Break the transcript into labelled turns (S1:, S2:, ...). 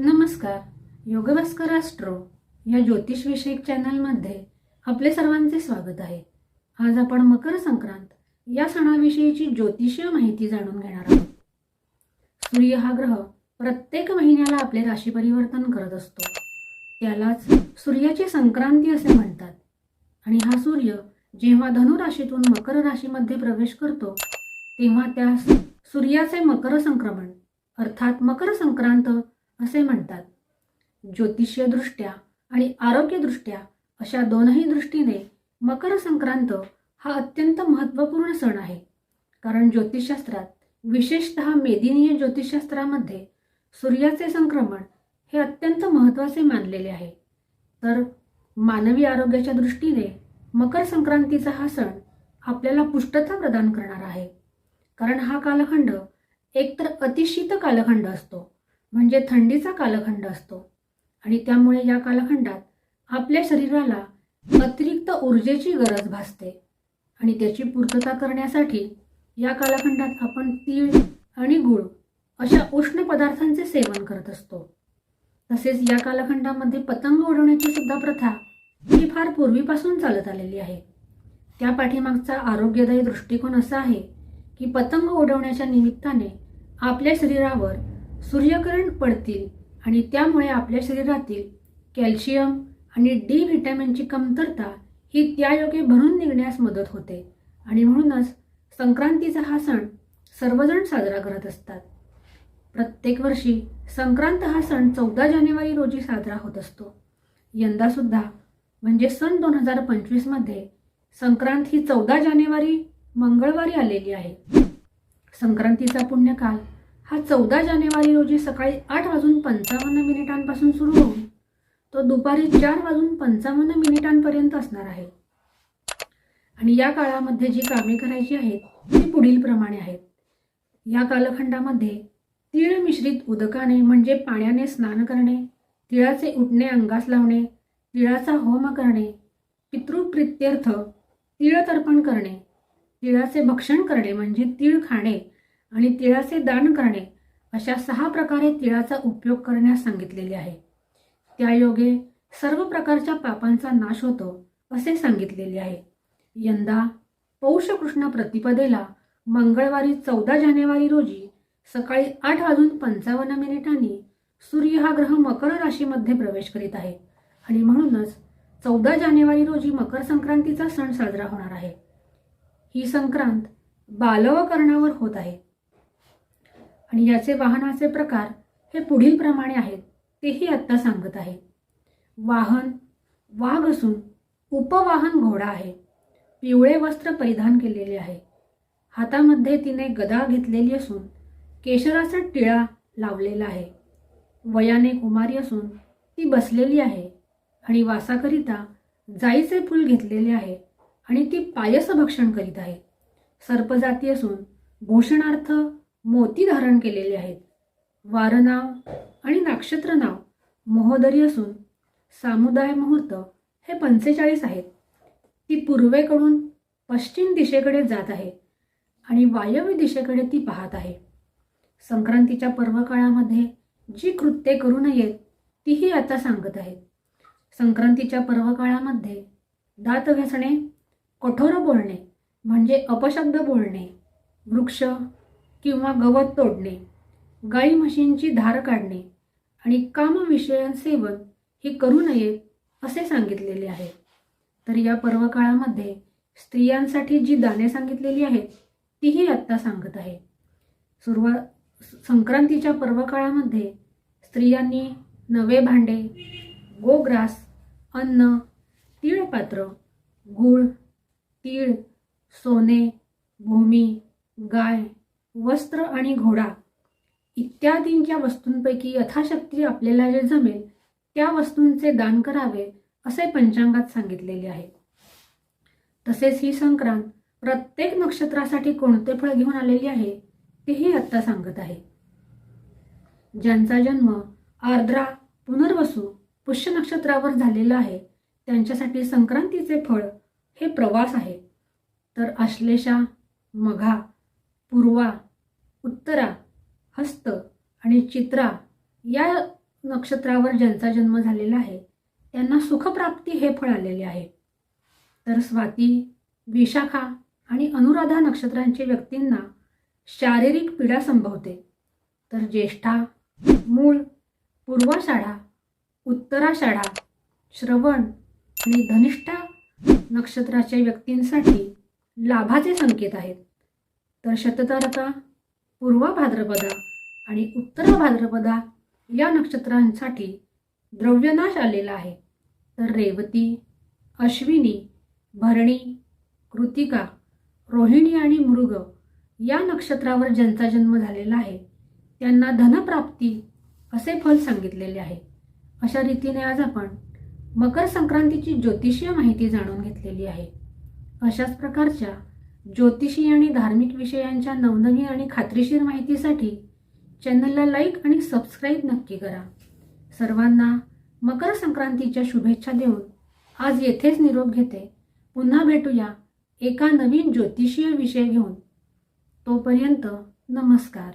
S1: नमस्कार. योगभास्कर राष्ट्रो या ज्योतिषविषयक चॅनलमध्ये आपले सर्वांचे स्वागत आहे. आज आपण मकर संक्रांत या सणाविषयीची ज्योतिषीय माहिती जाणून घेणार आहोत. सूर्य हा ग्रह प्रत्येक महिन्याला आपले राशी परिवर्तन करत असतो. त्यालाच सूर्याची संक्रांती असे म्हणतात. आणि हा सूर्य जेव्हा धनु राशीतून मकर राशीमध्ये प्रवेश करतो तेव्हा त्यास सूर्याचे मकर संक्रमण अर्थात मकर संक्रांत असे म्हणतात. ज्योतिषीयदृष्ट्या आणि आरोग्यदृष्ट्या अशा दोनही दृष्टीने मकर संक्रांत हा अत्यंत महत्त्वपूर्ण सण आहे. कारण ज्योतिषशास्त्रात विशेषत मेदिनीय ज्योतिषशास्त्रामध्ये सूर्याचे संक्रमण हे अत्यंत महत्त्वाचे मानलेले आहे. तर मानवी आरोग्याच्या दृष्टीने मकर संक्रांतीचा हा सण आपल्याला पुष्टता प्रदान करणार आहे. कारण हा कालखंड एकतर अतिशीत कालखंड असतो. म्हणजे थंडीचा कालखंड असतो. आणि त्यामुळे या कालखंडात आपल्या शरीराला अतिरिक्त ऊर्जेची गरज भासते. आणि त्याची पूर्तता करण्यासाठी या कालखंडात आपण तीळ आणि गुळ अशा उष्ण पदार्थांचे सेवन करत असतो. तसेच या कालखंडामध्ये पतंग उडवण्याची सुद्धा प्रथा ही फार पूर्वीपासून चालत आलेली आहे. त्या पाठीमागचा आरोग्यदायी दृष्टिकोन असा आहे की पतंग उडवण्याच्या निमित्ताने आपल्या शरीरावर सूर्यकिरण पडतील आणि त्यामुळे आपल्या शरीरातील कॅल्शियम आणि डी व्हिटॅमिनची कमतरता ही त्यायोगे भरून निघण्यास मदत होते. आणि म्हणूनच संक्रांतीचा हा सण सर्वजण साजरा करत असतात. प्रत्येक वर्षी संक्रांत हा सण चौदा जानेवारी रोजी साजरा होत असतो. यंदासुद्धा म्हणजे सन दोन हजार पंचवीसमध्ये संक्रांत ही चौदा जानेवारी मंगळवारी आलेली आहे. संक्रांतीचा पुण्यकाल हा चौदा जानेवारी रोजी सकाळी आठ वाजून पंचावन्न मिनिटांपासून सुरू होऊन तो दुपारी चार वाजून पंचावन्न मिनिटांपर्यंत असणार आहे. आणि या काळामध्ये जी कामे करायची आहेत ती पुढील प्रमाणे आहेत. या कालखंडामध्ये तीळ मिश्रित उदकाने म्हणजे पाण्याने स्नान करणे तिळाचे उठणे अंगास लावणे तिळाचा होम करणे पितृप्रित्यर्थ तिळ तर्पण करणे तिळाचे भक्षण करणे म्हणजे तीळ खाणे आणि तिळाचे दान करणे अशा सहा प्रकारे तिळाचा उपयोग करण्यास सांगितलेले आहे. त्यायोगे सर्व प्रकारच्या पापांचा नाश होतो असे सांगितलेले आहे. यंदा पौष कृष्ण प्रतिपदेला मंगळवारी चौदा जानेवारी रोजी सकाळी आठ वाजून पंचावन्न मिनिटांनी सूर्य हा ग्रह मकर राशीमध्ये प्रवेश करीत आहे आणि म्हणूनच चौदा जानेवारी रोजी मकर संक्रांतीचा सण साजरा होणार आहे. ही संक्रांत बालवकरणावर होत आहे. आणि याचे वाहनाचे प्रकार हे पुढील प्रमाणे आहेत तेही आत्ता सांगत आहे. वाहन वाघ असून उपवाहन घोडा आहे. पिवळे वस्त्र परिधान केलेले आहे. हातामध्ये तिने गदा घेतलेली असून केशराचा टिळा लावलेला आहे. वयाने कुमारी असून ती बसलेली आहे आणि वासाकरिता जाईचे फूल घेतलेले आहे आणि ती पायस भक्षण करीत आहे. सर्पजाती असून भूषणार्थ मोती धारण केलेले आहेत. वारनाव आणि नक्षत्र नाव महोदरी असून सामुदाय मुहूर्त हे पंचेचाळीस आहेत. ती पूर्वेकडून पश्चिम दिशेकडे जात आहे आणि वायव्य दिशेकडे ती पाहत आहे. संक्रांतीच्या पर्वकाळामध्ये जी कृत्ये करू नयेत तीही आता सांगत आहेत संक्रांतीच्या पर्वकाळामध्ये दात घासणे कठोर बोलणे म्हणजे अपशब्द बोलणे वृक्ष किंवा गवत तोडणे गाई म्हशींची धार काढणे आणि कामविषयन सेवन हे करू नये असे सांगितलेले आहे. तर या पर्वकाळामध्ये स्त्रियांसाठी जी दाने सांगितलेली आहेत तीही आत्ता सांगत आहे. सुरुवात संक्रांतीच्या पर्वकाळामध्ये स्त्रियांनी नवे भांडे गोग्रास अन्न तीळपात्र गूळ तीळ सोने भूमी गाय वस्त्र आणि घोडा इत्यादींच्या वस्तूंपैकी यथाशक्ती आपल्याला जे जमेल त्या वस्तूंचे दान करावे असे पंचांगात सांगितलेले आहे. तसेच ही संक्रांत प्रत्येक नक्षत्रासाठी कोणते फळ घेऊन आलेली आहे तेही आत्ता सांगत आहे. ज्यांचा जन्म आर्द्रा पुनर्वसू पुष्य नक्षत्रावर झालेला आहे त्यांच्यासाठी संक्रांतीचे फळ हे प्रवास आहे. तर आश्लेषा मघा पूर्वा उत्तरा हस्त आणि चित्रा या नक्षत्रावर ज्यांचा जन्म झालेला आहे त्यांना सुखप्राप्ती हे फळ आलेले आहे. तर स्वाती विशाखा आणि अनुराधा नक्षत्रांच्या व्यक्तींना शारीरिक पीडा संभवते. तर ज्येष्ठा मूळ पूर्वाषाढा उत्तराषाढा श्रवण आणि धनिष्ठा नक्षत्राच्या व्यक्तींसाठी लाभाचे संकेत आहेत. तर शततारका पूर्व भाद्रपदा आणि उत्तर भाद्रपदा या नक्षत्रांसाठी द्रव्यनाश आलेला आहे. तर रेवती अश्विनी भरणी कृतिका रोहिणी आणि मृग या नक्षत्रावर ज्यांचा जन्म झालेला आहे त्यांना धनप्राप्ती असे फल सांगितलेले आहे. अशा रीतीने आज आपण मकर संक्रांतीची ज्योतिषीय माहिती जाणून घेतलेली आहे. अशाच प्रकारच्या ज्योतिषी आणि धार्मिक विषयांच्या नवनवीन आणि खात्रीशीर माहितीसाठी चॅनलला लाईक आणि सबस्क्राईब नक्की करा. सर्वांना मकर संक्रांतीच्या शुभेच्छा देऊन आज येथेच निरोप घेते. पुन्हा भेटूया एका नवीन ज्योतिषीय विषय घेऊन. तोपर्यंत नमस्कार.